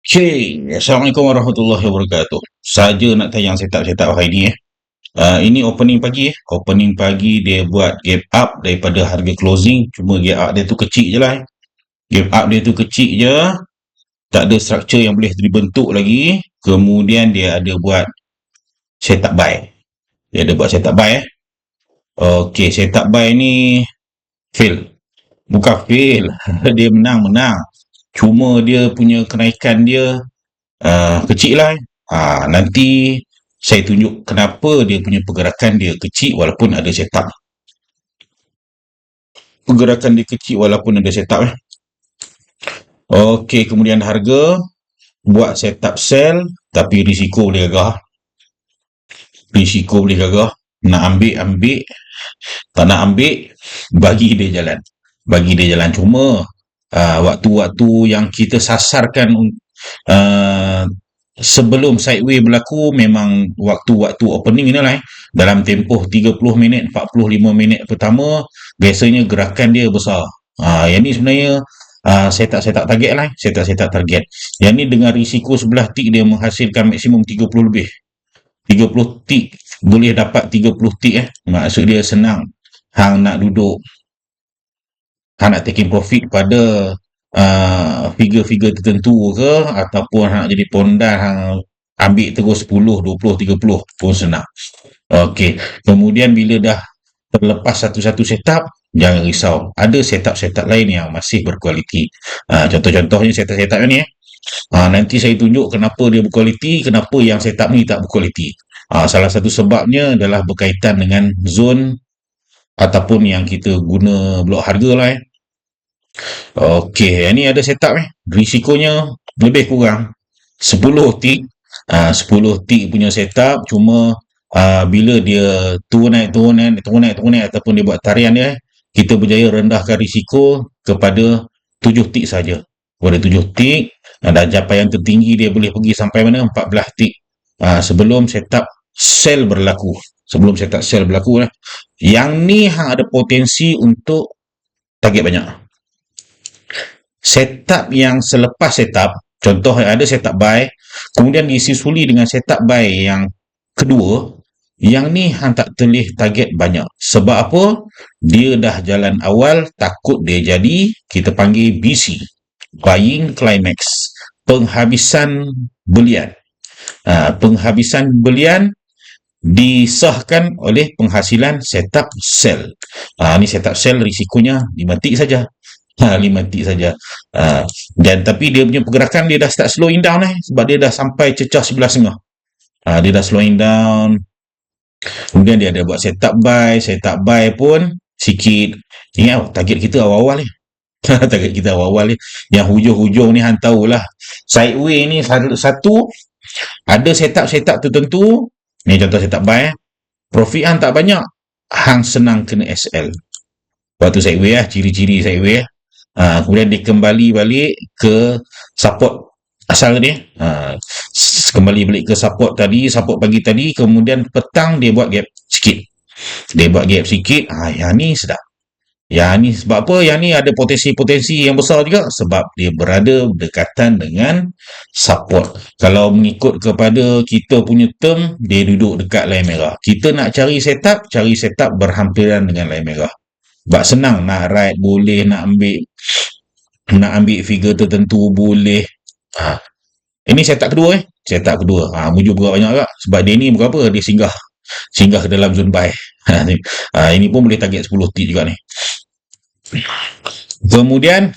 Okay, Assalamualaikum warahmatullahi wabarakatuh. Saja nak tayang setup-setup hari ni eh. Uh, ini opening pagi eh. Opening pagi dia buat gap up daripada harga closing. Cuma gap up dia tu kecil je lah eh. Gap up dia tu kecil je. Tak ada structure yang boleh dibentuk lagi. Kemudian dia ada buat setup buy. Dia ada buat setup buy eh. Okay, setup buy ni fail. Bukan fail. dia menang-menang. Cuma dia punya kenaikan dia uh, kecil lah. Ha, nanti saya tunjuk kenapa dia punya pergerakan dia kecil walaupun ada setup. Pergerakan dia kecil walaupun ada setup. Eh. Okey, kemudian harga buat setup sell tapi risiko boleh gagah. Risiko boleh gagah. Nak ambil, ambil. Tak nak ambil, bagi dia jalan. Bagi dia jalan. Cuma waktu-waktu yang kita sasarkan uh, sebelum sideway berlaku memang waktu-waktu opening ni lah eh. dalam tempoh 30 minit 45 minit pertama biasanya gerakan dia besar. Uh, yang ni sebenarnya uh, saya tak saya tak target lah eh. saya tak saya tak target. Yang ni dengan risiko sebelah tik dia menghasilkan maksimum 30 lebih. 30 tik boleh dapat 30 tik eh. Maksud dia senang hang nak duduk hang nak taking profit pada uh, figure-figure tertentu ke ataupun nak jadi pondan hang ambil terus 10, 20, 30 pun senang. Okey, kemudian bila dah terlepas satu-satu setup, jangan risau. Ada setup-setup lain yang masih berkualiti. Uh, contoh-contohnya setup-setup ni eh. Uh, nanti saya tunjuk kenapa dia berkualiti, kenapa yang setup ni tak berkualiti. Uh, salah satu sebabnya adalah berkaitan dengan zone ataupun yang kita guna blok harga lah eh. Okey, yang ni ada setup eh. Risikonya lebih kurang 10 tik. Uh, 10 tik punya setup cuma uh, bila dia turun naik turun naik turun naik turun naik ataupun dia buat tarian dia eh, kita berjaya rendahkan risiko kepada 7 tik saja. Kepada 7 tik dan capaian tertinggi dia boleh pergi sampai mana 14 tik. Uh, sebelum setup sell berlaku. Sebelum setup sell berlaku lah. Yang ni hang ada potensi untuk target banyak setup yang selepas setup, contoh ada setup buy, kemudian disusuli dengan setup buy yang kedua, yang ni hang tak telih target banyak. Sebab apa? Dia dah jalan awal, takut dia jadi, kita panggil BC. Buying Climax. Penghabisan belian. Ha, penghabisan belian disahkan oleh penghasilan setup sell. Ha, ni setup sell risikonya 5 tik saja ha, lima tik saja. Ha, dan tapi dia punya pergerakan dia dah start slowing down eh sebab dia dah sampai cecah sebelah setengah. Ha, dia dah slowing down. Kemudian dia ada buat setup buy, setup buy pun sikit. Ingat oh, target kita awal-awal ni. target kita awal-awal ni. Yang hujung-hujung ni hang tahulah. Sideway ni satu ada setup-setup tertentu. Ni contoh setup buy eh. Profit hang tak banyak. Hang senang kena SL. Waktu sideway lah, ciri-ciri sideway lah. Ha, kemudian dia kembali balik ke support asal dia. Ha, kembali balik ke support tadi, support pagi tadi, kemudian petang dia buat gap sikit. Dia buat gap sikit. Ha, yang ni sedap. Yang ni sebab apa? Yang ni ada potensi-potensi yang besar juga sebab dia berada berdekatan dengan support. Kalau mengikut kepada kita punya term, dia duduk dekat line merah. Kita nak cari setup, cari setup berhampiran dengan line merah. Sebab senang nak ride boleh, nak ambil nak ambil figure tertentu boleh. Ha. Ini setup kedua eh. Setup kedua. Ha, mujuk berat banyak agak. Sebab dia ni berapa? Dia singgah. Singgah ke dalam zone buy. Ha, ha, ini pun boleh target 10 tip juga ni. Kemudian,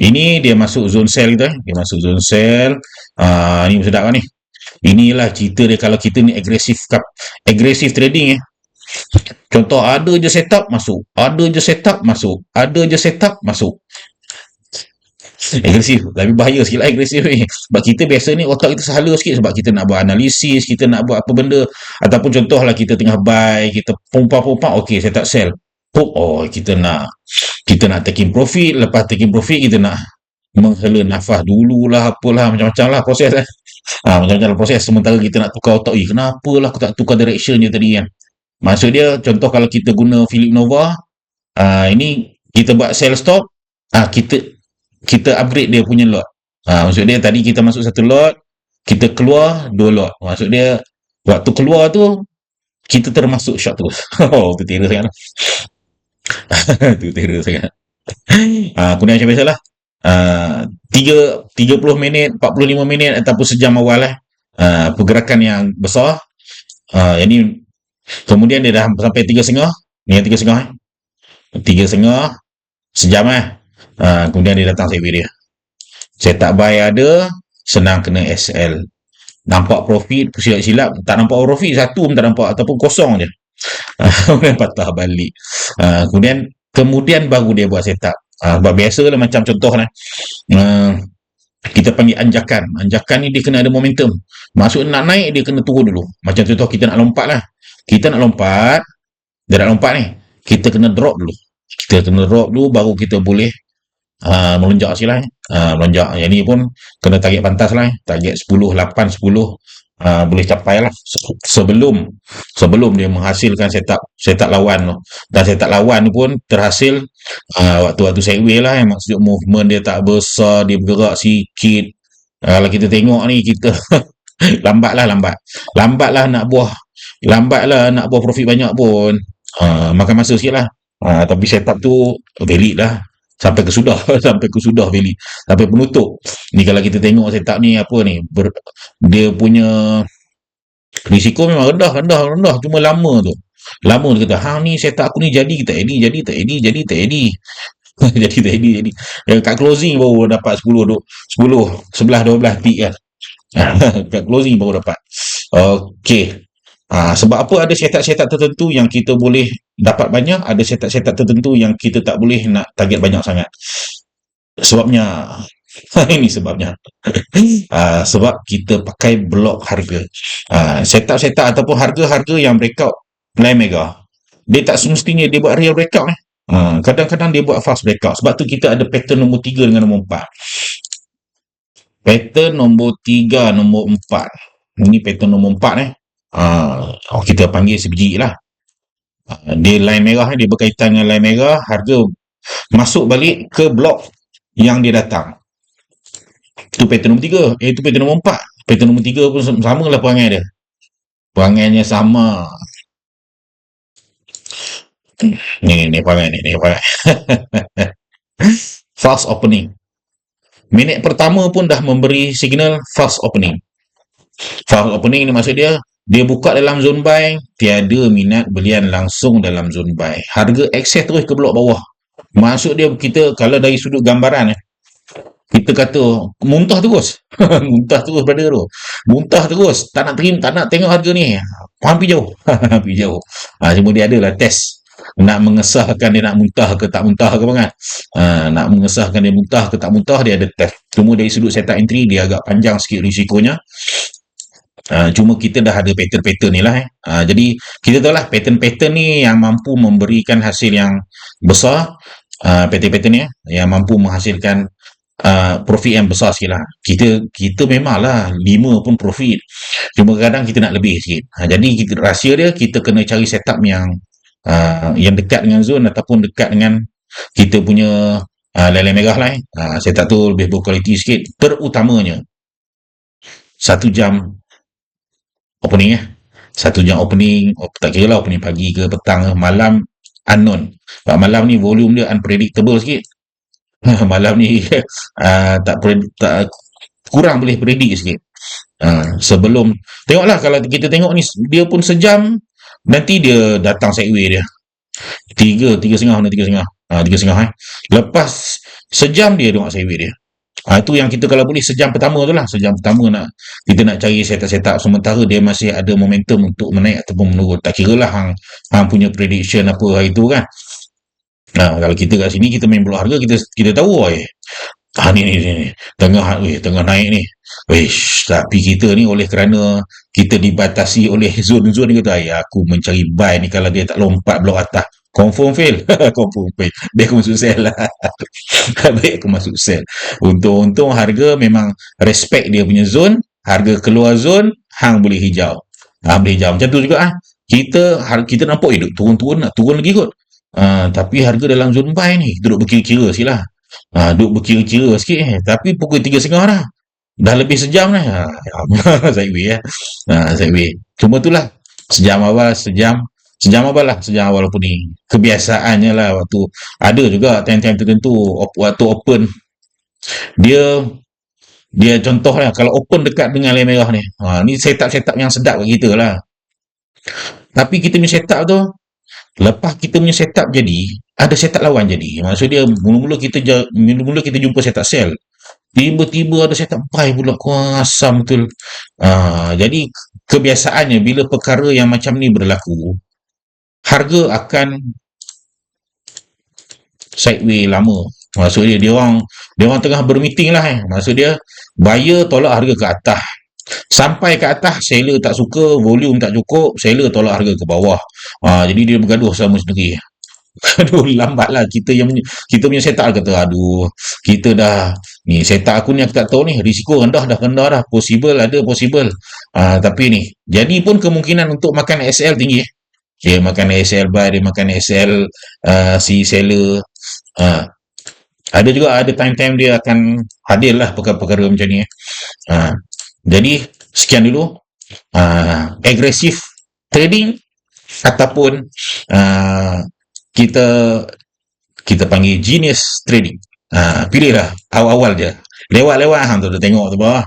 ini dia masuk zone sell kita. Eh. Dia masuk zone sell. Ha, ini sedap kan ni. Inilah cerita dia kalau kita ni agresif agresif trading eh. Contoh ada je setup masuk, ada je setup masuk, ada je setup masuk. Agresif, tapi bahaya sikit lah agresif ni. Sebab kita biasa ni otak kita sahala sikit sebab kita nak buat analisis, kita nak buat apa benda. Ataupun contoh lah kita tengah buy, kita pompa-pompa, okey saya tak sell. Pop, oh kita nak kita nak taking profit, lepas taking profit kita nak menghela nafas dululah, apalah, macam-macam lah proses eh. Ha, macam-macam lah proses sementara kita nak tukar otak, eh kenapa lah aku tak tukar direction je tadi kan. Maksud dia, contoh kalau kita guna Philip Nova, uh, ini kita buat sell stop, uh, kita kita upgrade dia punya lot. Ha, maksud dia tadi kita masuk satu lot, kita keluar dua lot. Maksud dia waktu keluar tu kita termasuk short terus. oh, tu terror sangat. tu terror sangat. Ha, kemudian macam biasalah. Uh, 3, 30 minit, 45 minit ataupun sejam awal lah. Uh, pergerakan yang besar. Uh, yang ni kemudian dia dah sampai 3 setengah. Ni yang 3 setengah eh. 3 setengah sejam eh. Uh, kemudian dia datang saya dia. Saya tak buy ada, senang kena SL. Nampak profit, silap-silap, tak nampak profit, satu pun tak nampak, ataupun kosong je. Kemudian patah balik. Uh, kemudian kemudian baru dia buat setup. Uh, sebab biasa lah macam contoh lah. Uh, kita panggil anjakan. Anjakan ni dia kena ada momentum. Maksud nak naik, dia kena turun dulu. Macam contoh kita nak lompat lah. Kita nak lompat, dia nak lompat ni. Kita kena drop dulu. Kita kena drop dulu, baru kita boleh uh, melonjak sikit lah uh, melonjak. Yang ni pun kena target pantas lah target 10, 8, 10 uh, boleh capai lah. Sebelum sebelum dia menghasilkan setup setup lawan tu. Dan setup lawan pun terhasil uh, waktu-waktu segway lah. Eh. maksud movement dia tak besar dia bergerak sikit. Uh, kalau kita tengok ni kita lambat lah lambat. Lambat lah nak buah lambat lah nak buah profit banyak pun. Uh, makan masa sikit lah. Uh, tapi setup tu valid lah sampai ke sudah sampai ke sudah Veli sampai penutup. Ni kalau kita tengok setup ni apa ni ber, dia punya risiko memang rendah rendah rendah. Cuma lama tu. Lama dia kata hang ni setup aku ni jadi tak jadi jadi tak jadi jadi tak jadi? Jadi tak jadi jadi. Yang kat closing baru dapat 10 10 11 12 tik kan kat closing baru dapat. Okey Ha, sebab apa ada setup-setup tertentu yang kita boleh dapat banyak, ada setup-setup tertentu yang kita tak boleh nak target banyak sangat. Sebabnya, ini sebabnya. ha, sebab kita pakai blok harga. Ha, setup-setup ataupun harga-harga yang breakout nilai mega, dia tak semestinya dia buat real breakout. Eh. Ha, kadang-kadang dia buat fast breakout. Sebab tu kita ada pattern nombor 3 dengan nombor 4. Pattern nombor 3, nombor 4. Ini pattern nombor 4 eh. Uh, kita panggil sebiji lah. Uh, dia line merah dia berkaitan dengan line merah, harga masuk balik ke blok yang dia datang. Itu pattern nombor tiga. Eh, itu pattern nombor empat. Pattern nombor tiga pun sama lah perangai dia. Perangainya sama. Ni, ni, ni perangai ni. ni perangai. fast opening. Minit pertama pun dah memberi signal fast opening. Fast opening ni maksud dia, dia buka dalam zone buy, tiada minat belian langsung dalam zone buy. Harga excess terus ke blok bawah. Maksud dia kita kalau dari sudut gambaran eh, kita kata muntah terus. muntah terus pada tu. Muntah terus. Tak nak terima, tak nak tengok harga ni. Hampir jauh. Hampir jauh. Ha, cuma dia adalah test. Nak mengesahkan dia nak muntah ke tak muntah ke kan. Ha, nak mengesahkan dia muntah ke tak muntah, dia ada test. Cuma dari sudut setup entry, dia agak panjang sikit risikonya. Uh, cuma kita dah ada pattern-pattern ni lah eh. Uh, jadi kita tahu lah pattern-pattern ni yang mampu memberikan hasil yang besar uh, pattern-pattern ni eh, yang mampu menghasilkan uh, profit yang besar sikit lah. Kita, kita memang lah lima pun profit. Cuma kadang kita nak lebih sikit. Uh, jadi kita, rahsia dia kita kena cari setup yang uh, yang dekat dengan zone ataupun dekat dengan kita punya uh, lele merah lah eh. Uh, setup tu lebih berkualiti sikit. Terutamanya satu jam opening ya. Satu jam opening, oh, tak kira lah opening pagi ke petang ke, malam unknown. Sebab malam ni volume dia unpredictable sikit. malam ni uh, tak, tak kurang boleh predict sikit. Uh, sebelum tengoklah kalau kita tengok ni dia pun sejam nanti dia datang segway dia. Tiga, tiga setengah, tiga setengah. Uh, tiga setengah eh. Lepas sejam dia tengok segway dia. Ha, itu yang kita kalau boleh sejam pertama tu lah. Sejam pertama nak kita nak cari setup-setup sementara dia masih ada momentum untuk menaik ataupun menurun. Tak kira lah hang, hang punya prediction apa hari tu kan. Nah, kalau kita kat sini kita main blok harga kita kita tahu eh. Ha, ni, ni, ni, tengah weh, tengah naik ni. Wish, tapi kita ni oleh kerana kita dibatasi oleh zon-zon ni kata, aku mencari buy ni kalau dia tak lompat blok atas confirm fail confirm fail baik aku masuk sell lah baik aku masuk sell untung-untung harga memang respect dia punya zone harga keluar zone hang boleh hijau hang boleh hijau macam tu juga ah kita kita nampak hidup turun-turun nak turun lagi kot uh, tapi harga dalam zone buy ni duduk berkira-kira silah Ha, duk berkira-kira sikit eh. Tapi pukul 3.30 dah. Dah lebih sejam dah. Ha, Sideway ya. Ha, Sideway. Cuma itulah. Sejam awal, sejam. Sejam awal lah. Sejam awal opening. Kebiasaannya lah waktu. Ada juga time-time tertentu. Waktu open. Dia dia contoh lah. Kalau open dekat dengan layar merah ni. Ha, ni setup-setup yang sedap kat kita lah. Tapi kita punya setup tu. Lepas kita punya setup jadi. Ada setup lawan jadi. Maksud dia. Mula-mula kita mula-mula kita jumpa setup sell. Tiba-tiba ada setup buy pula. Kurang asam betul. Ha, jadi kebiasaannya bila perkara yang macam ni berlaku. Harga akan sideway lama. Maksud dia, orang dia orang tengah bermeeting lah eh. Maksud dia, buyer tolak harga ke atas. Sampai ke atas, seller tak suka, volume tak cukup, seller tolak harga ke bawah. Ha, jadi dia bergaduh sama sendiri. Aduh, lambat lah. Kita yang kita punya setup kata, aduh, kita dah, ni setup aku ni aku tak tahu ni, risiko rendah dah rendah dah. Possible ada, possible. Ha, tapi ni, jadi pun kemungkinan untuk makan SL tinggi eh. Dia makan SL buy, dia makan SL uh, si seller. Uh, ada juga ada time-time dia akan hadir lah perkara-perkara macam ni. Eh. Uh, jadi sekian dulu. Uh, agresif trading ataupun uh, kita kita panggil genius trading. Uh, pilihlah awal-awal je. Lewat-lewat hang tu tengok tu bawah.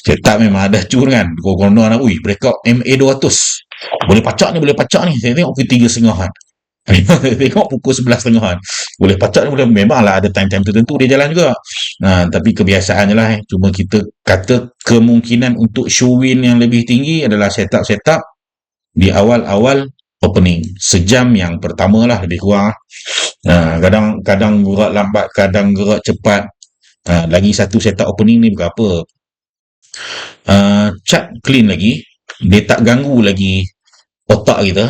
Cetak memang ada cur. Kono nak ui breakout MA 200. Boleh pacak ni, boleh pacak ni. Saya tengok pukul 3 setengah kan. tengok pukul 11 setengah kan. Boleh pacak ni, boleh memanglah ada time-time tertentu dia jalan juga. Nah, tapi kebiasaannya lah eh. Cuma kita kata kemungkinan untuk show win yang lebih tinggi adalah setup-setup di awal-awal opening. Sejam yang pertama lah lebih kurang. Nah, kadang kadang gerak lambat, kadang gerak cepat. Uh, lagi satu setup opening ni berapa? Uh, chart clean lagi. Dia tak ganggu lagi otak kita.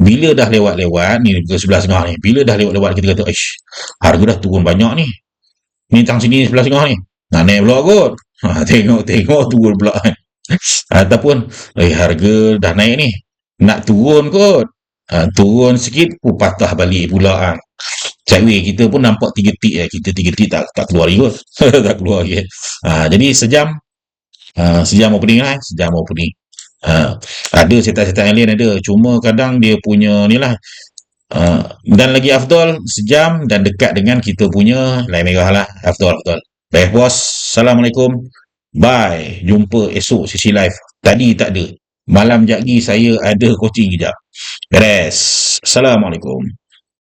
Bila dah lewat-lewat, ni pukul sebelah setengah ni. Bila dah lewat-lewat, kita kata, Ish, harga dah turun banyak ni. Ni tang sini sebelah setengah ni. Nak naik pula kot. Ha, tengok-tengok turun pula kan. Ataupun, eh, harga dah naik ni. Nak turun kot. Ha, turun sikit, pun patah balik pula kan. Cakwe kita pun nampak tiga tik eh. Kita tiga tik tak, tak keluar kot. tak keluar lagi. Ha, jadi sejam, uh, sejam opening lah. eh. Sejam opening. Uh, ada setup-setup yang lain ada. Cuma kadang dia punya ni lah. Uh, dan lagi afdol sejam dan dekat dengan kita punya lain merah lah. Afdol, afdol. Baik bos. Assalamualaikum. Bye. Jumpa esok sesi live. Tadi tak ada. Malam jagi saya ada coaching kejap. Beres. Assalamualaikum.